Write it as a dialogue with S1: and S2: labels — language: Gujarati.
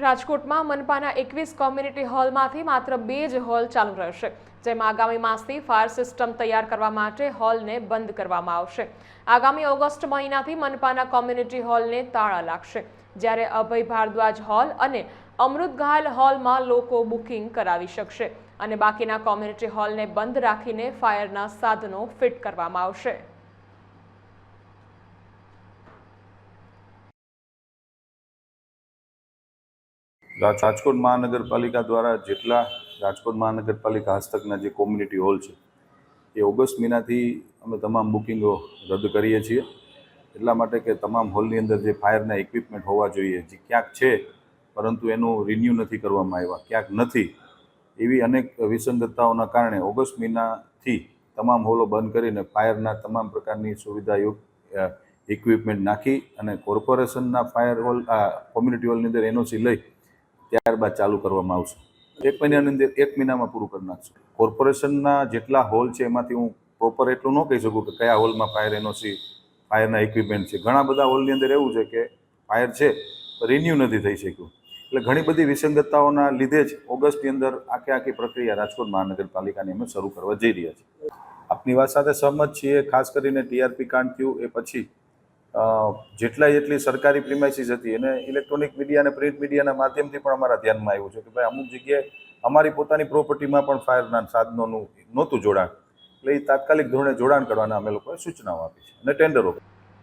S1: રાજકોટમાં મનપાના એકવીસ કોમ્યુનિટી હોલમાંથી માત્ર બે જ હોલ ચાલુ રહેશે, જેમાં આગામી માસથી ફાયર સિસ્ટમ તૈયાર કરવા માટે હોલને બંધ કરવામાં આવશે. આગામી ઓગસ્ટ મહિનાથી મનપાના કોમ્યુનિટી હોલને તાળા લાગશે, જ્યારે અભય ભારદ્વાજ હોલ અને અમૃત ઘાયલ હોલમાં લોકો બુકિંગ કરાવી શકશે અને બાકીના કોમ્યુનિટી હોલને બંધ રાખીને ફાયરના સાધનો ફિટ કરવામાં આવશે.
S2: રાજકોટ મહાનગરપાલિકા દ્વારા જેટલા રાજકોટ મહાનગરપાલિકા હસ્તકના જે કોમ્યુનિટી હોલ છે, એ ઓગસ્ટ મહિનાથી અમે તમામ બુકિંગો રદ કરીએ છીએ. એટલા માટે કે તમામ હોલની અંદર જે ફાયરના ઇક્વિપમેન્ટ હોવા જોઈએ, જે ક્યાંક છે, પરંતુ એનું રિન્યૂ નથી કરવામાં આવ્યા, ક્યાંક નથી. એવી અનેક વિસંગતતાઓના કારણે ઓગસ્ટ મહિનાથી તમામ હોલો બંધ કરીને ફાયરના તમામ પ્રકારની સુવિધાયુક્ત ઇક્વિપમેન્ટ નાખી અને કોર્પોરેશનના ફાયર હોલ કોમ્યુનિટી હોલની અંદર એનઓસી લઈ ત્યારબાદ ચાલુ કરવામાં આવશે. એક મહિનાની અંદર એક મહિનામાં પૂરું કરી નાખશું. કોર્પોરેશનના જેટલા હોલ છે, એમાંથી હું પ્રોપર એટલું ન કહી શકું કે કયા હોલમાં ફાયર એનઓસી ફાયરના ઇક્વિપમેન્ટ છે. ઘણા બધા હોલની અંદર એવું છે કે ફાયર છે રિન્યૂ નથી થઈ શક્યું. એટલે ઘણી બધી વિસંગતતાઓના લીધે જ ઓગસ્ટની અંદર આખે આખી પ્રક્રિયા રાજકોટ મહાનગરપાલિકાની અમે શરૂ કરવા જઈ રહ્યા છીએ. આપની વાત સાથે સહમત છીએ, ખાસ કરીને ટીઆરપી કાંડ થયું એ પછી જેટલા જેટલી સરકારી પ્રિમાઇસીસ હતી, એને ઇલેક્ટ્રોનિક મીડિયા અને પ્રિન્ટ મીડિયાના માધ્યમથી પણ અમારા ધ્યાનમાં આવ્યું છે કે ભાઈ અમુક જગ્યાએ અમારી પોતાની પ્રોપર્ટીમાં પણ ફાયરના સાધનોનું નહોતું જોડાણ. એટલે એ તાત્કાલિક ધોરણે જોડાણ કરવાના અમે લોકોએ સૂચનાઓ આપી છે અને ટેન્ડરો